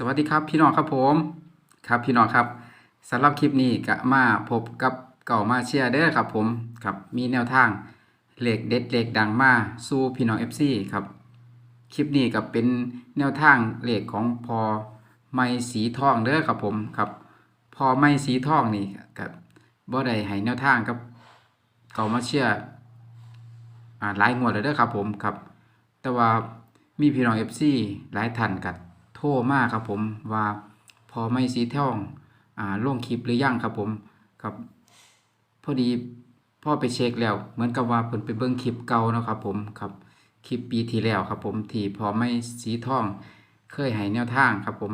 สวัสดีครับพี่น้องครับผมครับพี่น้องครับสำหรับคลิปนี้ก็มาพบกับเก่ามาเชียร์เด้อครับผมครับมีแนวทางเหล็กเด็ดเหล็กดังมาสู้พี่น้อง FC ครับคลิปนี้ก็เป็นแนวทางเหล็กของพอไม้สีทองเด้อครับผมครับพอไม้สีทองนี่กับบ่ได้ให้แนวทางกับเก่ามาเชียร์อ่าหลายงวดแล้วเด้อครับผมครับ แต่ว่ามีพี่น้อง FC หลายท่านกั โทรมาครับผมว่าพอไม่สีทองอ่าลงคลิปหรือยังครับผมครับพอดีพ่อไปเช็คแล้ว เหมือนกับว่าเพิ่นไปเบิ่งคลิปเก่านะครับผมครับคลิปปีที่แล้วครับผมที่พอไม่สีทอง เคยให้แนวทางครับผม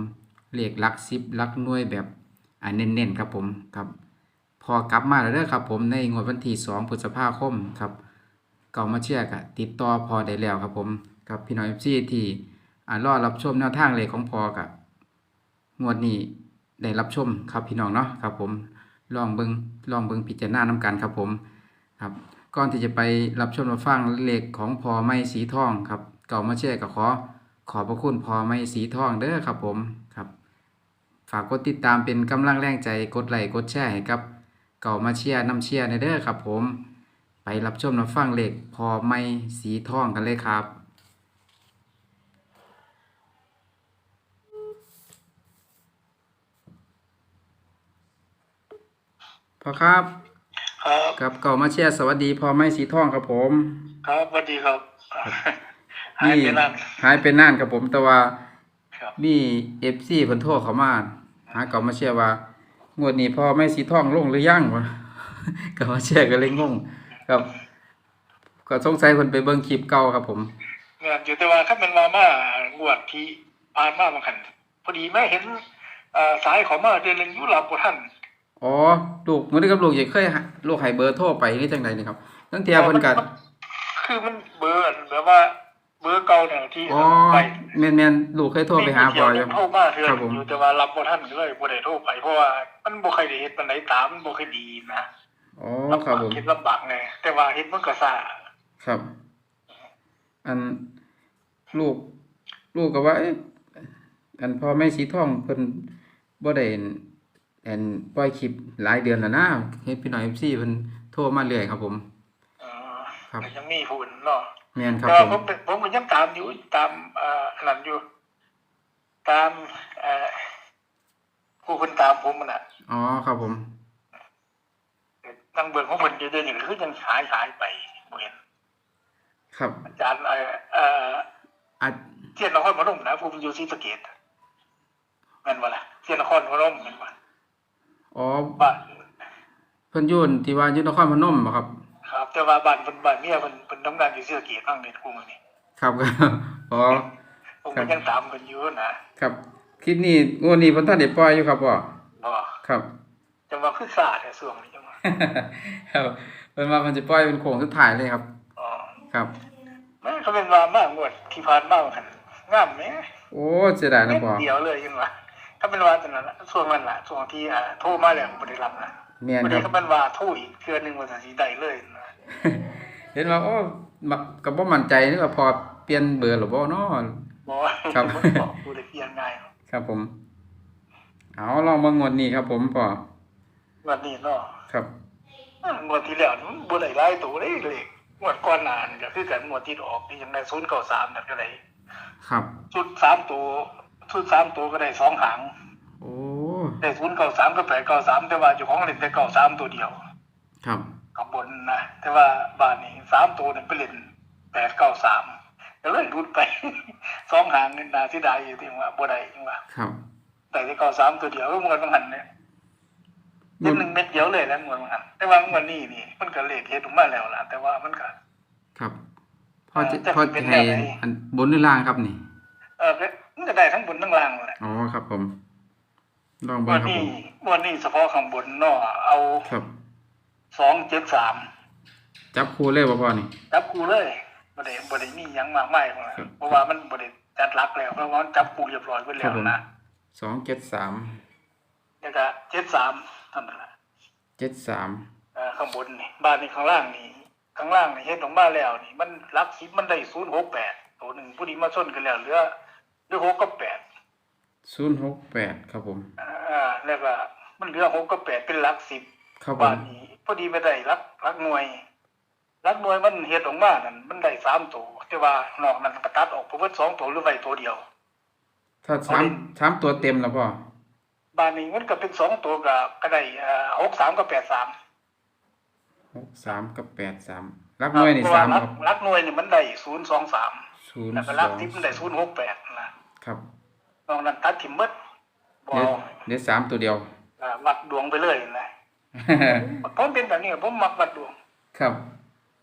เลขหลักสิบลักน่วยแบบอ่าเน้นๆครับผมครับพอกลับมาแล้วเด้อครับผมในงวดวันที่2พฤษภาคมครับเก่ามาเชื่อกะติดต่อพอได้แล้วครับผมกับพี่น้องเอฟซีที่ อ่ารอรับชมแนวทางเลขของพอกะงวดนี้ได้รับชมครับพี่น้องเนาะครับ ผมลองเบิงลองเบิงพิจารณาน้กันครับผมครับก่อนที่จะไปรับชมรับฟังเลขของพอไม่สีทองครับ เก่ามาเชื่อก็ขอขอบพระคุณพอไม่สีทองเด้อครับผมครับ ฝากกดติดตามเป็นกำลังแรงใจกดไลค์กดแชร์ให้กับ เก่ามาเชียร์น้ำเชียร์ในเด้อครับผม ไปรับชมรับฟังเลขพอไม่สีทองกันเลยครับ พอครับ ครับกับเก่ามาเชียร์สวัสดีพอไม่สีทองครับผม ครับสวัสดีครับหายไปนานหายเป็นนานครับผมแต่ว่าครับมีเอฟซีเพิ่นโทรเข้ามาหาเก่ามาเชียร์ว่างวดนี้พอไม่สีทองลงหรือยังวะเก่ามาเชียร์ก็เลยงงครับก็สงสัยเพิ่นไปเบิ่งคลิปเก่าครับผมงานอยู่แต่ว่าถ้ามันมามางวดที่ผ่านมาบางคันพอดีแม่เห็นเอ่อสายเของมาเดือนหนึงอยู่หลับบ่ทัน อ๋อลูกมื้อนี้กับลูกยังเคยหาลูกให้เบอร์โทรไปนี่จังไดนี่ครับตั้งแต่เพิ่นก็คือมันเบอร์อันแบบว่าเบอร์เก่าน่ะที่อ๋อไปแม่นๆลูกเคยโทรไปหาพ่ออมียู่เที่ยวโทรมาเทื่อครับผมอยู่แต่ว่ารับบ่ทันเลยบ่ได้โทรไปเพราะว่ามันบ่ค่อยได้เฮ็ดปานใดตามมันบ่ค่อยดีนะอ๋อลำครับบากผมเฮ็ดลำบากแน่แต่ว่าเฮ็ดมันก็ซ่าครับ อันลูกลูกก็ว่าเอ๊ะอันพ่อแม่สีทองเพิ่นบ่ได้ อันปล่อยคลิปหลายเดือนแล้วนะเฮ็ดพี่น้อง FC เพิ่นโทรมาเรื่อยครับผมเออครับ ก็ยังมีผู้อื่นเนาะแม่นครับแต่ผว่ามผมเป็นผมก็ยังตามอยู่ตามเอ่ออันนั้นอยู่ ตามเอ่อผู้คนตามผมมันน่ะอ๋อครับผมทางเบื้องของผมอยู่เดี๋ยวนี้คือยังหายหายไปบ่เห็นครับอาจารย์เอ่อเอ่ออัดเทียนนครพนมนะผมอยู่ศรีสะเกษแม่นบ่ล่ะเทียนนครพนมแม่นบ่ อ๋อบ้านเพิ่นอยู่ที่ว่าอยู่นครพนมบ่ครับ ครับ แต่ว่าบ้านเพิ่นบ้านเมียเพิ่นเพิ่นทำงานอยู่ศรีสะเกษบ้างในคู่มือนี้ครับอ๋อ ผมครัก็บยังตามเพิ่นอยู่นะครับคลิปนี้งวดนี้เพิ่นทันได้ปล่อยอยู่ครับพ่อบ่ครับ จังว่าคือซาแต่ช่วงนี้จังว่าครับเพิ่นว่ามันจะปล่อยเป็นโค้งสุดท้ายเลยครับ อ๋อครับแม่เขาเป็นว่ามากงวดที่ผ่านมาว่าหั่นงามแหมโอ้เสียดายนะเม็ดพ่อ เดียวเลยยังว่า ถ้าเป็นว่าตอนนั้นน่ะช่วงนั้นล่ะช่วงที่อ่าโทรมาแล้วบ่ได้รับนะแม่นวันคนี้รับเขาเป็นว่าโทรอีกเทื่อหนึงว่าสิได้เลยนะเห็นว่าโอ้มักก็บ่มั่นใจนี่ว่าพอเปลี่ยนเบอร์หรือบ่เนาะบ่ว่าครับบ่บอกผู้ได้เพียงง่ายหรอกครับผม เอาลองเบิ่งงวดนี้ครับ ผมพ่อวันนี้เนาะครับอ่างวดที่แล้วนี่มันบ่ได้หลายตัวเลยเลยงวดก่อนหน้านี่ก็คือกันงวดที่ออกนี่ยังได้093นั่นก็ได้ครับ ชุดสามตัว ชุดสามตัวก็ได้สองหางโอ้ได้093กับ893แต่ว่าเจ้าของเล่นแต่93ตัวเดียว ครับข้างบนนะแต่ว่าบ้านนี้สามตัวเนี่ยไปเล่นแปดเก้าสามก็เลยรุดไปสองหางเงินนาที่ได้อยู่ที่ว่าบ่ได้ยังว่าครับ แต่ที่เก้าสามตัวเดียวก็เงินบางหันเนี่ยเป็นหนึ่งเม็ดเดียวเลยแล้วเงินบางหันแต่ว่าเงินนี่นี่มันก็เลขเฮ็ดออกมาแล้วล่ะแต่ว่ามันก็ครับพ่อจะจะพ่อเป็จะนให้แบบไหนอันบนหรือล่างครับนี่ เออ มันก็ได้ทั้งบนทั้งล่างแหละอ๋อครับ ผมลองเบิ่วังนครับผนี้มวันนี้เฉพาะข้างบนเนาะเอาครับสองเจ็ดสามจับคู่เลยบ่พ่อนี่จับกูเลยบ่ได้บ่ได้มีหยังมากมายหรอกครับเพราะว่ามันบ่ได้จัดหลักแล้วเพราะว่ามันจับกูเรียบร้อยไว้แล้วนะสองเจ็ดสามแล้วก็เจ็ดสามเท่านั้นแหละเจ็ดสามเอ่อข้างบนนี่บ้านนี่ข้างล่างนี่ข้างล่างนี่เฮ็ดออกมาแล้วนี่ มันหลักสิบมันได้ศูนย์หกแปดตัวหนึ่งผู้ดีมาส้นกันแล้วเหลือเหลือหกกับแปดศูนย์หกแปดครับผมอ่าแล้วก็มันเหลือหกกับแปดเป็นหลักสิบครับผบามทนี้พอดีไม่ได้รักรักหน่วยรักหน่วยมันเฮ็ดออกมานั่นมันได้สามตัวแต่ว่านอกนั้นก็ตัดออกเพราะว่าสองตัวหรือไว้ตัวเดียว ถ้าสามสามตัวเต็มแล้วพ่อบานนี้มันก็เป็นสองตัวก็ก็ได้เอ่อหกสามกับแปดสามหกสามกับแปดสามรักน้อยนี่เพราะสาว่ามรักครับรักหน่วยนี่มันได้ศูนย์สองสามศูนย์แล้วสก็อรักงทิพย์มันได้ศูนย์หกแปดนะ ครับนอกนั้นตัดถิ่มหมดบอเดี๋ยวเดี๋ยวสามตัวเดียวอ่าวัดดวงไปเลยนะผมเป็นแบบนี้ผมมักวัดดวงครับ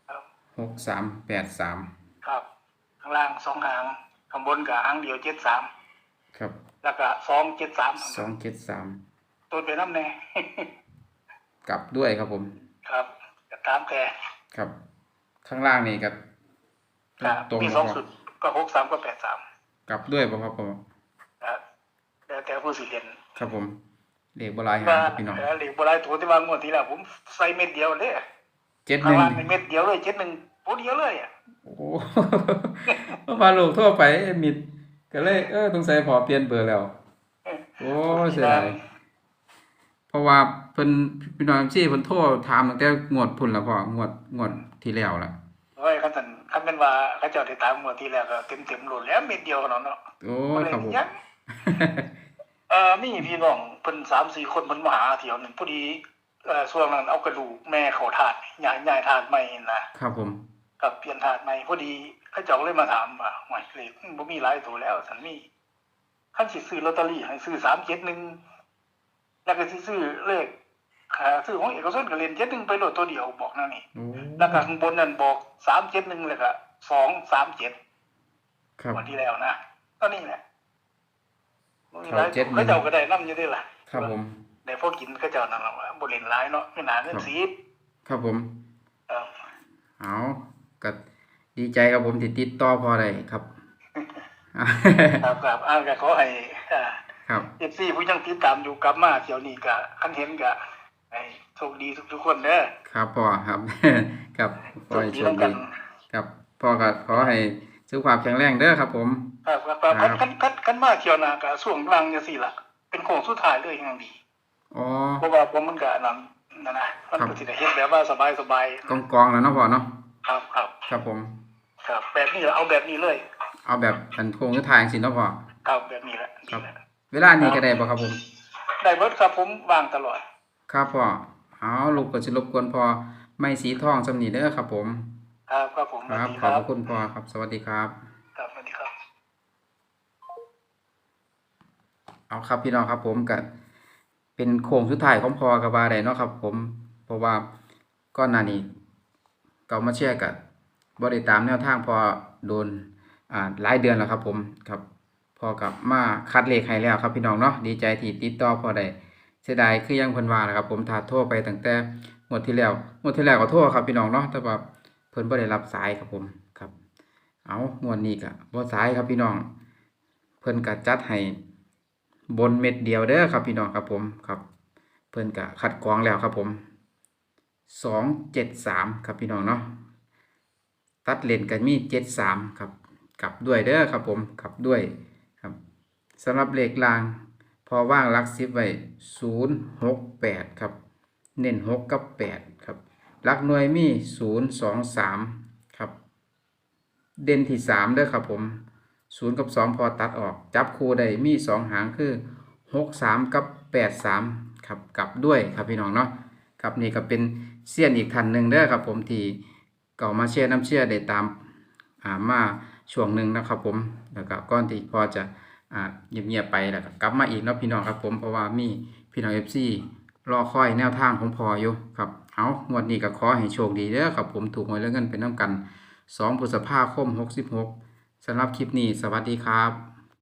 ครับหกสามแปดสามครับข้างล่างสองหางข้างบนกับหางเดียวเจ็ดสามครับแล้วก็สองเจ็ดสามสองเจ็ดสามตัวไปน้ำแน่กลับด้วยครับผม ครับก็ตามแต่ครับ ข้างล่างนี่ครับครับตรงมีนะสองครับสุดก็หกสามก็แปดสาม กลับด้วยป่ะครับผมครับแล้วแต่ผู้สิเห็นครับผมเด็กโบราณหาว่าครับพี่น้องเออเหล็กโบราณตัวที่ว่างวดที่แล้วผมใส่เม็ดเดียวเลยเจ็ดหข้างนึ่งล่างในเม็ดเดียวเลยเจ็ดหนึ่งตัวเดียวเลยอะโอ้โหมาลูกทั่วไปมิดก็เลยเออสงสัยพอเปลี่ยนเบอร์แล้ว โอ้เสียดายเพราะว่าเพิ่นพี่น้องซี่เพิ่นโทรถามตั้งแต่งวดพุ่นแล้วพ่องวดงวดที่แล้วล่ะโอ้ยคันสัน คันเป็นว่าเขาเจ้าได้ตามงวดที่แล้วก็เต็มเต็มๆโหลดแล้วเม็ดเดียวเนาะเนาะโอ้บ่ได้ครับผมหยังเอ่อมีพี่น้องเพิ่นสามสี่คนเพิ่นมาหาเที่ยวหนึงพอดีเอ่อช่วงนั้นเอากระดูกแม่เขาถาดย้ายย้ายถาดใหม่นะครับผมกับเปลี่ยนถาดใหม่พอดีเขาเจ้าเลยมาถามว่าหวยเลขมันบ่มีหลายตัวแล้วสันมีคันสิซื้อลอตเตอรี่ให้ซื้อ371แล้วก็สิซื้อเลขขา ซื้อของเอกชนก็เล่น71ไปโลดตัวเดียวบอกนั่นนี่โอ้แล้วก็ข้างบนนั่นบอก371แล้วก็237ครับวันที่แล้วนะก็นี่แหละบ่มีหลายครับ71เขาเจ้าก็ได้นํอยู่เด้ล่ะครับผมแต่พวกกินเขาเจ้านั่นล่ะว่าบ่เล่นหลายเนาะไม่น่าเงินสีบครับผมเออเอาก็ดีใจครับผมที่ติดต่อพอได้ครับ ครับครับอ่าก็ขอให้อ่าครับเอฟซีผู้ยังติดตามอยู่กลับมาเที่ยวนี้ก็คันเห็นก็ ให้โชคดีทุกๆคนเด้อครับพ่อครับ ครับขโชอคให้ดีโชคนํกัดีนครับพ่อก็ขอให้สุขภาพแข็งแรงเด้อครับ ผม ครับครับครับครัคันบคันคันคันมาเที่ยวหน้าก็ช่วงกลางจังซี่ล่ะ เป็นโค้งสุดท้ายเลยอย่างดีอ๋อเพราะว่าผมมันก็อันนั้นนั่นนะมันครับก็สิได้เฮ็ดแบบว่าสบายกองกองๆแล้วเนาะพ่อเนาะๆครับครับครับผม ครับ แบบนี้ล่ะเอาแบบนี้เลย เอาแบบอันโค้งสุดท้ายจังซี่เนาะพ่อครับแบบนี้แหละครับนี่แหละเวลานี้ก็ได้บ่ครับผม ได้เบิดครับผมวางตลอด ครับพ่อเอาลูกก็สิรบกวนพ่อไม่สีทองสำนีเด้อครับ ผม ครับครับผมครับสขวัอบสพดีระคุณพ่อครับ สวัสดีครับ ครับสวัสดีครับ เอาครับพี่น้องครับผมก็เป็นโค้งสุดท้ายของพ่อกับว่าได้เนาะครับ ผม เพราะว่าก่อนหน้านี้ก็มาเชื่อกับบ่ได้ตามแนวทางพอโดนอ่าหลายเดือนแล้วครับ ผมครับพอกับมาคัดเลขให้แล้วครับพี่น้องเนาะดีใจที่ติดต่อพอได้ เสียดายคือยังเพิ่นว่าแหละครับ ผมถาโทรไปตั้งแต่งวดที่แล้วงวดที่แล้วก็โทรครับพี่น้องเนาะแต่ว่าเพิ่นบ่ได้รับสายครับผมครับ เอางวดนี้ก็บ่สายครับพี่น้อง เพิ่นก็จัดให้บนเม็ดเดียวเด้อครับพี่น้องครับผมครับ เพิ่นกะคัดกรองแล้วครับผมสองเจ็ดสามครับพี่น้องเนาะตัดเลนกันมีเจ็ดสามครับกลับด้วยเด้อครับผมกลับด้วยครับสำหรับเลขราง อว่างลักซิปไว้ศูนย์หกแปดครับ เน้นหกกับแปดครับลักหน่วยมีศูนย์สองสามครับ เด่นที่สามเด้อครับผมศูนย์กับสองพอตัดออก จับคู่ได้มีสองหางคือหกสามกับแปดสามครับกลับด้วยครับพี่น้องเนาะครับนี่ก็เป็นเสี้ยนอีกทันหนึ่งเด้อครับผมที่เก่ามาเชื่อน้ำเชื่อได้ตามอ่ามาช่วงหนึ่งนะครับผมแล้วก็ก้อนที่พอจะ อ่าเงียบๆไปแล้วก็กลับมาอีกเนาะพี่น้องครับผมเพราะว่ามีพี่น้องเอฟซีรอคอยแนวทางของพออยู่ครับเอางวดนี้ก็ขอให้โชคดีเด้อครับผมถูกหวยแล้วเงินเป็นน้ำกัน2พฤษภาคม66สำหรับคลิปนี้สวัสดีครับ